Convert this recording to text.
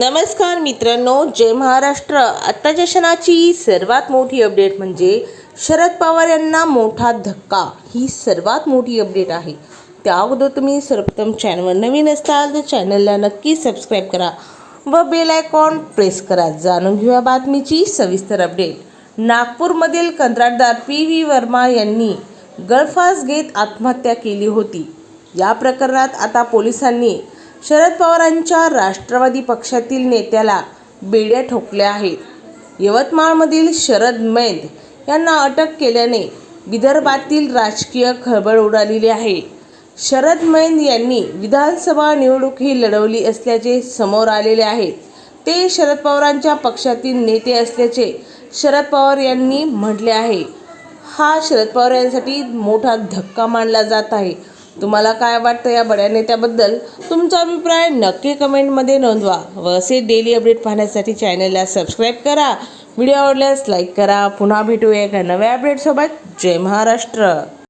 नमस्कार मित्रांनो जय महाराष्ट्र. आत्ताच्या क्षणाची सर्वात मोठी अपडेट म्हणजे शरद पवार यांना मोठा धक्का. ही सर्वात मोठी अपडेट आहे. त्या अगोदर तुम्ही सर्वप्रथम चॅनलवर नवीन असाल तर चॅनलला नक्की सबस्क्राईब करा व बेल आयकॉन प्रेस करा. जाणून घेऊया बातमीची सविस्तर अपडेट नागपूरमधील कंत्राटदार पी व्ही वर्मा यांनी गळफास घेत आत्महत्या केली होती. या प्रकरणात आता पोलिसांनी शरद पवारांच्या राष्ट्रवादी पक्षातील नेत्याला बेड्या ठोकल्या आहेत. यवतमाळमधील शरद मैद यांना अटक केल्याने विदर्भातील राजकीय खळबळ उडालेली आहे. शरद मैद यांनी विधानसभा निवडणूक ही लढवली असल्याचे समोर आलेले आहे ते शरद पवारांच्या पक्षातील नेते असल्याचे शरद पवार यांनी म्हटले आहे. हा शरद पवार यांसाठी मोठा धक्का मानला जात आहे. तुम्हाला काय वाटतं या बड्या नेत्याबद्दल? तुमचा अभिप्राय नक्की कमेंटमध्ये नोंदवा. व असे डेली अपडेट पाहण्यासाठी चॅनलला सबस्क्राईब करा. व्हिडिओ आवडल्यास लाईक करा. पुन्हा भेटूया एका नव्या अपडेटसोबत जय महाराष्ट्र!